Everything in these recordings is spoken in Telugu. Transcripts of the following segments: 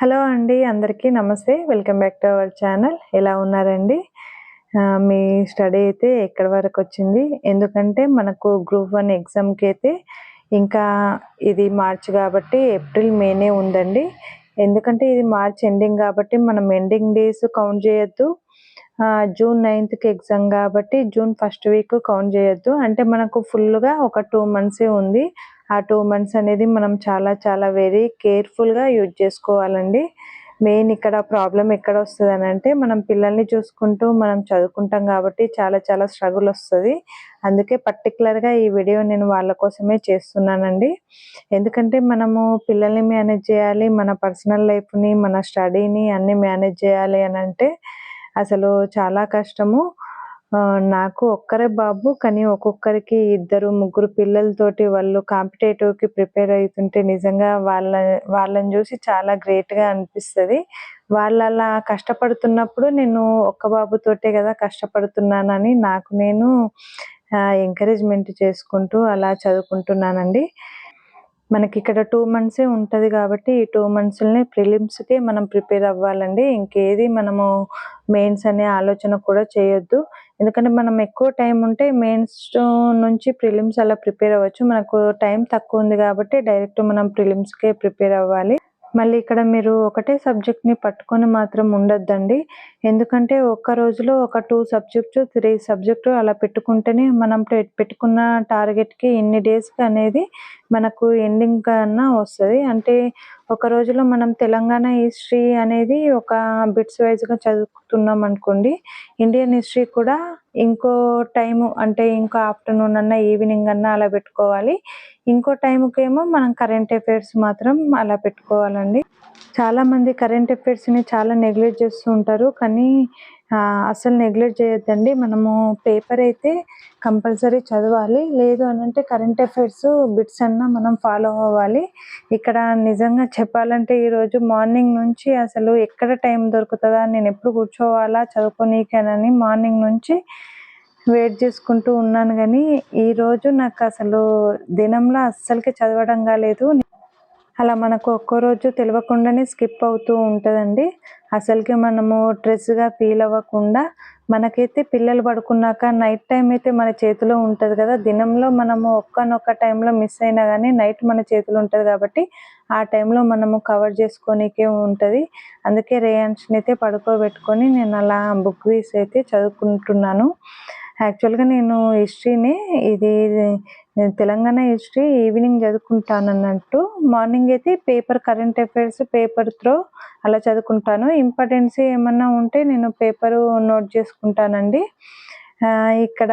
హలో అండి అందరికీ నమస్తే. Welcome back to our channel. ఎలా ఉన్నారండి? మీ స్టడీ అయితే ఎక్కడి వరకు వచ్చింది? ఎందుకంటే మనకు గ్రూప్ వన్ ఎగ్జామ్కి అయితే ఇంకా ఇది మార్చ్ కాబట్టి ఏప్రిల్ మేనే ఉందండి. ఎందుకంటే ఇది మార్చ్ ఎండింగ్ కాబట్టి మనం ఎండింగ్ డేస్ కౌంట్ చేయొద్దు. జూన్ నైన్త్కి ఎగ్జామ్ కాబట్టి జూన్ ఫస్ట్ వీక్ కౌంట్ చేయొద్దు. అంటే మనకు ఫుల్గా ఒక టూ మంత్సే ఉంది. ఆ టూ మంత్స్ అనేది మనం చాలా చాలా వెరీ కేర్ఫుల్గా యూజ్ చేసుకోవాలండి. మెయిన్ ఇక్కడ ప్రాబ్లం ఎక్కడ వస్తుంది అని అంటే మనం పిల్లల్ని చూసుకుంటూ మనం చదువుకుంటాం కాబట్టి చాలా చాలా స్ట్రగుల్ వస్తుంది. అందుకే పర్టికులర్గా ఈ వీడియో నేను వాళ్ళ కోసమే చేస్తున్నానండి. ఎందుకంటే మనము పిల్లల్ని మేనేజ్ చేయాలి మన పర్సనల్ లైఫ్ని మన స్టడీని అన్ని మేనేజ్ చేయాలి అని అంటే అసలు చాలా కష్టము. నాకు ఒక్కరే బాబు కానీ ఒక్కొక్కరికి ఇద్దరు ముగ్గురు పిల్లలతోటి వాళ్ళు కాంపిటేటివ్కి ప్రిపేర్ అవుతుంటే నిజంగా వాళ్ళ వాళ్ళని చూసి చాలా గ్రేట్గా అనిపిస్తుంది. వాళ్ళు అలా కష్టపడుతున్నప్పుడు నేను ఒక్క బాబుతోటే కదా కష్టపడుతున్నానని నాకు నేను ఎంకరేజ్మెంట్ చేసుకుంటూ అలా చదువుకుంటున్నానండి. మనకి ఇక్కడ టూ మంత్సే ఉంటది కాబట్టి ఈ టూ మంత్స్ని ప్రిలిమ్స్కి మనం ప్రిపేర్ అవ్వాలండి. ఇంకేది మనము మెయిన్స్ అనే ఆలోచన కూడా చేయొద్దు. ఎందుకంటే మనం ఎక్కువ టైం ఉంటే మెయిన్స్ నుంచి ప్రిలిమ్స్ అలా ప్రిపేర్ అవ్వచ్చు. మనకు టైం తక్కువ ఉంది కాబట్టి డైరెక్ట్ మనం ప్రిలిమ్స్కే ప్రిపేర్ అవ్వాలి. మళ్ళీ ఇక్కడ మీరు ఒకటే సబ్జెక్ట్ని పట్టుకొని మాత్రం ఉండొద్దండి. ఎందుకంటే ఒక్క రోజులో ఒక టూ సబ్జెక్టు త్రీ సబ్జెక్టు అలా పెట్టుకుంటేనే మనం పెట్టుకున్న టార్గెట్కి ఎన్ని ఇన్ని అనేది మనకు ఎండింగ్ కన్నా వస్తుంది. అంటే ఒక రోజులో మనం తెలంగాణ హిస్టరీ అనేది ఒక బిట్స్ వైజ్గా చదువుతున్నాం అనుకోండి ఇండియన్ హిస్టరీ కూడా ఇంకో టైము అంటే ఇంకో ఆఫ్టర్నూన్ అన్న ఈవినింగ్ అన్న అలా పెట్టుకోవాలి. ఇంకో టైంకి ఏమో మనం కరెంట్ అఫైర్స్ మాత్రం అలా పెట్టుకోవాలండి. చాలా మంది కరెంట్ అఫైర్స్ని చాలా నెగ్లెక్ట్ చేస్తూ ఉంటారు కానీ అసలు నెగ్లెక్ట్ చేయొద్దండి. మనము పేపర్ అయితే కంపల్సరీ చదవాలి. లేదు అని అంటే కరెంట్ అఫైర్స్ బిట్స్ అన్న మనం ఫాలో అవ్వాలి. ఇక్కడ నిజంగా చెప్పాలంటే ఈరోజు మార్నింగ్ నుంచి అసలు ఎక్కడ టైం దొరుకుతుందా నేను ఎప్పుడు కూర్చోవాలా చదువుకోనీకేనని మార్నింగ్ నుంచి వెయిట్ చేసుకుంటూ ఉన్నాను. కానీ ఈ రోజు నాకు అసలు దినంలో అస్సలకి చదవడం కాలేదు అలా మనకు ఒక్కో రోజు తెలియకుండానే స్కిప్ అవుతూ ఉంటుందండి. అసలుకి మనము స్ట్రెస్గా ఫీల్ అవ్వకుండా మనకైతే పిల్లలు పడుకున్నాక నైట్ టైం అయితే మన చేతిలో ఉంటుంది కదా. దినంలో మనము ఒక్కనొక్క టైంలో మిస్ అయినా కానీ నైట్ మన చేతిలో ఉంటుంది కాబట్టి ఆ టైంలో మనము కవర్ చేసుకోనికే ఉంటుంది. అందుకే రేయాన్స్ని అయితే పడుకోబెట్టుకొని నేను అలా బుక్ తీసి అయితే చదువుకుంటున్నాను. యాక్చువల్గా నేను హిస్టరీని ఇది నేను తెలంగాణ హిస్టరీ ఈవినింగ్ చదువుకుంటాను అన్నట్టు మార్నింగ్ అయితే paper current affairs paper through అలా చదువుకుంటాను. ఇంపార్టెన్స్ ఏమన్నా ఉంటే నేను పేపరు నోట్ చేసుకుంటానండి. ఇక్కడ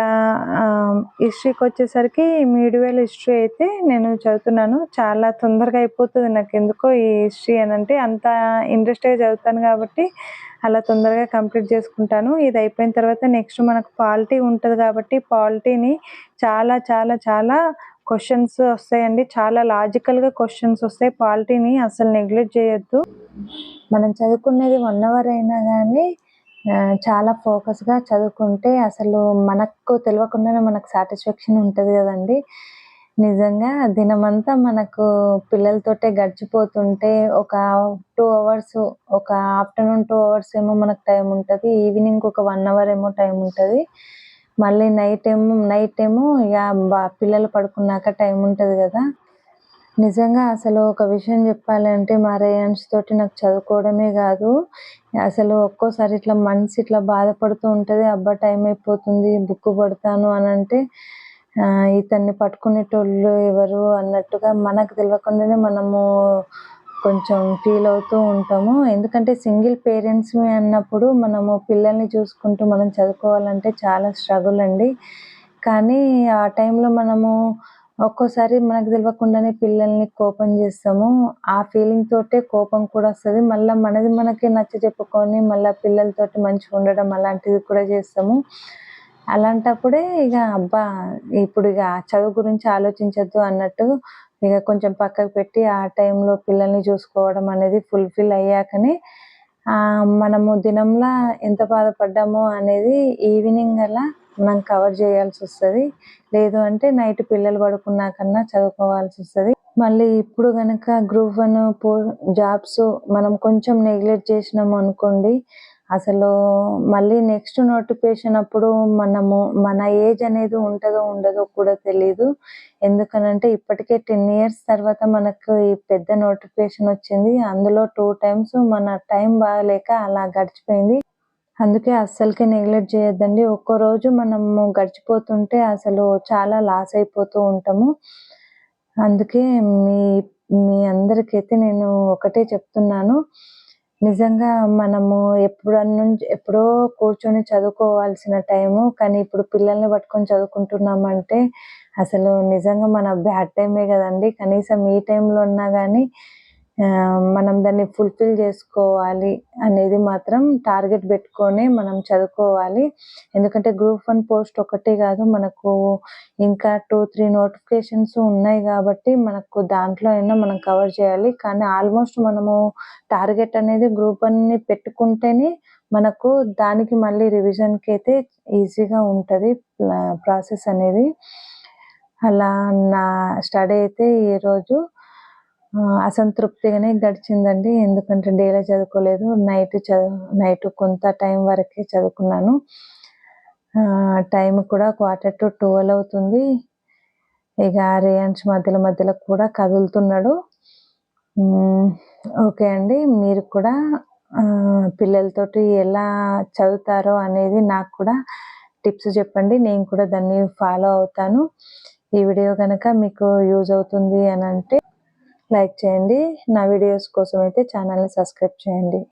హిస్టరీకి వచ్చేసరికి మీడివేల్ హిస్టరీ అయితే నేను చదువుతున్నాను. చాలా తొందరగా అయిపోతుంది నాకు ఎందుకో ఈ హిస్టరీ అని అంటే అంత ఇంట్రెస్ట్గా చదువుతాను కాబట్టి అలా తొందరగా కంప్లీట్ చేసుకుంటాను. ఇది అయిపోయిన తర్వాత నెక్స్ట్ మనకు పాలిటీ ఉంటుంది కాబట్టి పాలిటీని చాలా చాలా చాలా క్వశ్చన్స్ వస్తాయండి. చాలా లాజికల్గా క్వశ్చన్స్ వస్తాయి. పాలిటీని అసలు నెగ్లెక్ట్ చేయొద్దు. మనం చదువుకునేది వన్ అవర్ అయినా కానీ చాలా ఫోకస్గా చదువుకుంటే అసలు మనకు తెలియకుండానే మనకు సాటిస్ఫాక్షన్ ఉంటుంది కదండి. నిజంగా దినమంతా మనకు పిల్లలతోటే గడిచిపోతుంటే ఒక టూ అవర్స్ ఒక ఆఫ్టర్నూన్ టూ అవర్స్ ఏమో మనకు టైం ఉంటుంది ఈవినింగ్ ఒక వన్ అవర్ ఏమో టైం ఉంటుంది. మళ్ళీ నైట్ ఏమో నైట్ ఏమో ఇక పిల్లలు పడుకున్నాక టైం ఉంటుంది కదా. నిజంగా అసలు ఒక విషయం చెప్పాలంటే మా రేయన్స్ తోటి నాకు చదువుకోవడమే కాదు. అసలు ఒక్కోసారి ఇట్లా మనసు ఇట్లా బాధపడుతూ ఉంటుంది. అబ్బా టైం అయిపోతుంది బుక్ పడతాను అని అంటే ఇతన్ని పట్టుకునేటోళ్ళు ఎవరు అన్నట్టుగా మనకు తెలియకుండానే మనము కొంచెం ఫీల్ అవుతూ ఉంటాము. ఎందుకంటే సింగిల్ పేరెంట్స్ అన్నప్పుడు మనము పిల్లల్ని చూసుకుంటూ మనం చదువుకోవాలంటే చాలా స్ట్రగుల్ అండి. కానీ ఆ టైంలో మనము ఒక్కోసారి మనకు తెలియకుండానే పిల్లల్ని కోపం చేస్తాము. ఆ ఫీలింగ్ తోటే కోపం కూడా వస్తుంది. మళ్ళీ మనది మనకి నచ్చ చెప్పుకొని మళ్ళీ పిల్లలతోటి మంచిగా ఉండడం అలాంటివి కూడా చేస్తాము. అలాంటప్పుడే ఇక అబ్బా ఇప్పుడు ఇక చదువు గురించి ఆలోచించద్దు అన్నట్టు ఇక కొంచెం పక్కకు పెట్టి ఆ టైంలో పిల్లల్ని చూసుకోవడం అనేది ఫుల్ఫిల్ అయ్యాకనే మనము దినంలా ఎంత బాధపడ్డామో అనేది ఈవినింగ్ అలా మనం కవర్ చేయాల్సి వస్తుంది. లేదు అంటే నైట్ పిల్లలు పడుకున్నాకన్నా చదువుకోవాల్సి వస్తుంది. మళ్ళీ ఇప్పుడు గనక గ్రూప్ వన్ పో జాబ్స్ మనం కొంచెం నెగ్లెక్ట్ చేసినాం అనుకోండి అసలు మళ్ళీ నెక్స్ట్ నోటిఫికేషన్ అప్పుడు మనము మన ఏజ్ అనేది ఉంటుందో ఉండదో కూడా తెలియదు ఎందుకనంటే ఇప్పటికే టెన్ ఇయర్స్ తర్వాత మనకు ఈ పెద్ద నోటిఫికేషన్ వచ్చింది. అందులో టూ టైమ్స్ మన టైం బాగాలేక అలా గడిచిపోయింది. అందుకే అస్సలకి నెగ్లెక్ట్ చేయొద్దండి. ఒక్కో రోజు మనము గడిచిపోతుంటే అసలు చాలా లాస్ అయిపోతూ ఉంటాము. అందుకే మీ మీ అందరికైతే నేను ఒకటే చెప్తున్నాను. నిజంగా మనము ఎప్పుడన్నుంచి ఎప్పుడో కూర్చొని చదువుకోవాల్సిన టైము కానీ ఇప్పుడు పిల్లల్ని పట్టుకొని చదువుకుంటున్నామంటే అసలు నిజంగా మన బ్యాడ్ టైమే కదండి. కనీసం ఈ టైంలో ఉన్నా కానీ మనం దాన్ని ఫుల్ఫిల్ చేసుకోవాలి అనేది మాత్రం టార్గెట్ పెట్టుకొని మనం చదువుకోవాలి. ఎందుకంటే గ్రూప్ వన్ పోస్ట్ ఒకటే కాదు మనకు ఇంకా టూ త్రీ నోటిఫికేషన్స్ ఉన్నాయి కాబట్టి మనకు దాంట్లో అయినా మనం కవర్ చేయాలి. కానీ ఆల్మోస్ట్ మనము టార్గెట్ అనేది గ్రూప్ వన్ని పెట్టుకుంటేనే మనకు దానికి మళ్ళీ రివిజన్కి అయితే ఈజీగా ఉంటుంది ప్రాసెస్ అనేది. అలా నా స్టడీ అయితే ఈరోజు అసంతృప్తిగానే గడిచిందండి. ఎందుకంటే డేలో చదువుకోలేదు. నైట్ చదువు నైట్ కొంత టైం వరకే చదువుకున్నాను. టైం కూడా క్వార్టర్ టు ట్వెల్వ్ అవుతుంది. ఇక రేయాన్స్ మధ్యలో మధ్యలో కూడా కదులుతున్నాడు. ఓకే అండి. మీరు కూడా పిల్లలతోటి ఎలా చదువుతారో అనేది నాకు కూడా టిప్స్ చెప్పండి. నేను కూడా దాన్ని ఫాలో అవుతాను. ఈ వీడియో కనుక మీకు యూజ్ అవుతుంది అని అంటే లైక్ చేయండి. నా వీడియోస్ కోసం అయితే ఛానల్ని సబ్స్క్రైబ్ చేయండి.